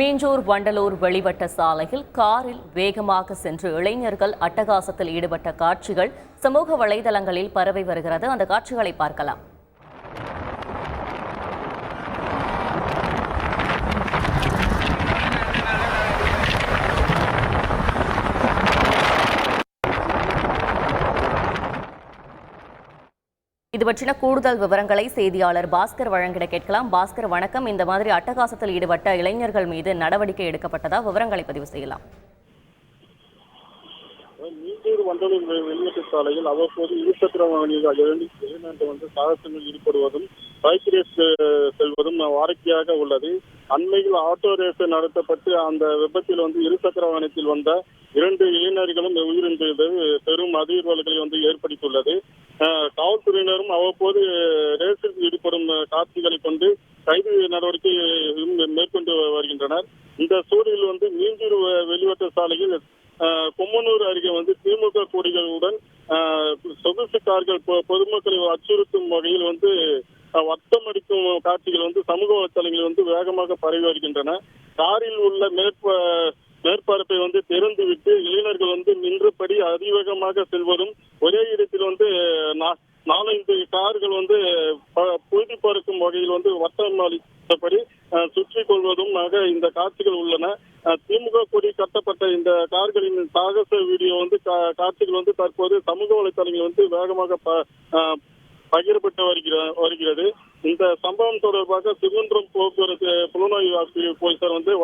மீஞ்சூர் வண்டலூர் வெளிவட்ட சாலையில் காரில் வேகமாக சென்று இளைஞர்கள் அட்டகாசத்தில் ஈடுபட்ட காட்சிகள் சமூக வலைதளங்களில் பரவி வருகிறது. அந்த காட்சிகளை பார்க்கலாம். இது பற்றின கூடுதல் விவரங்களை செய்தியாளர் பாஸ்கர் வழங்கிட கேட்கலாம். பாஸ்கர் வணக்கம். இந்த மாதிரி அட்டகாசத்தில் ஈடுபட்ட இளைஞர்கள் மீது நடவடிக்கை எடுக்கப்பட்டதா? விவரங்களை பதிவு செய்யலாம். வண்டலூர் சாலையில் அவ்வப்போது இருசக்கர வாகனங்கள் வந்து சாகசங்கள் ஈடுபடுவதும் பைக் ரேஸ் செல்வதும் வாடிக்கையாக உள்ளது. அண்மையில் ஆட்டோ ரேஸ் நடத்தப்பட்டு அந்த விபத்தில் வந்து இருசக்கர வாகனத்தில் வந்த இரண்டு இளைஞர்களும் உயிரிழந்தது. பெரும் அதிர்வல்களை வந்து ஏற்படுத்தியுள்ளது காவல்துறையினரும் அவ்வப்போது ரேஸில் ஈடுபடும் அஹ், காட்சிகளை கொண்டு கைது நடவடிக்கை மேற்கொண்டு வருகின்றனர். இந்த சூழலில் வந்து மீஞ்சூர் வெளிவட்ட சாலையில் கும்மனூர் கொம்மனூர் அருகே வந்து திமுக கொடிகளுடன் சொகுசு கார்கள் பொ- பொதுமக்களை அச்சுறுத்தும் வகையில் வந்து வட்டம் அடிக்கும் காட்சிகள் வந்து சமூக வலைத்தளங்களில் வந்து வேகமாக பரவி வருகின்றன. காரில் உள்ள மேற்ப மேற்பரப்பை வந்து திறந்துவிட்டு இளைஞர்கள் வந்து நின்றபடி அதிவேகமாக செல்வதும் ஒரே இடத்தில் வந்து நாலஞ்சு கார்கள் வந்து ப- புழுதி பறக்கும் வகையில் வந்து வட்டம் அளித்தபடி சுற்றி கொள்வதும் இந்த காட்சிகள் உள்ளன. திமுக கொடி கட்டப்பட்ட இந்த கார்களின் சாகச வீடியோ வந்து கா- காட்சிகள் வந்து தற்போது சமூக வலைத்தளங்கள் வந்து வேகமாக ப- பகிரப்பட்டு வருகிற வருகிறது. இந்த சம்பவம் தொடர்பாக சுதந்திரம் போக்குவரத்து புலனாய்வு ஆசிரியர் போலீசார் வந்து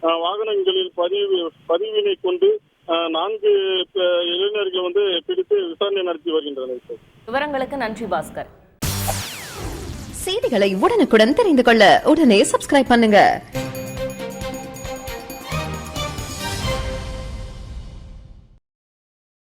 வாகனங்களில் பதிவு பதிவினை கொண்டு நான்கு இளைஞர்கள் வந்து பிடித்து விசாரணை நடத்தி வருகின்றனர். சார் விவரங்களுக்கு நன்றி பாஸ்கர். செய்திகளை உடனுக்குடன் தெரிந்து கொள்ள உடனே சப்ஸ்கிரைப் பண்ணுங்க.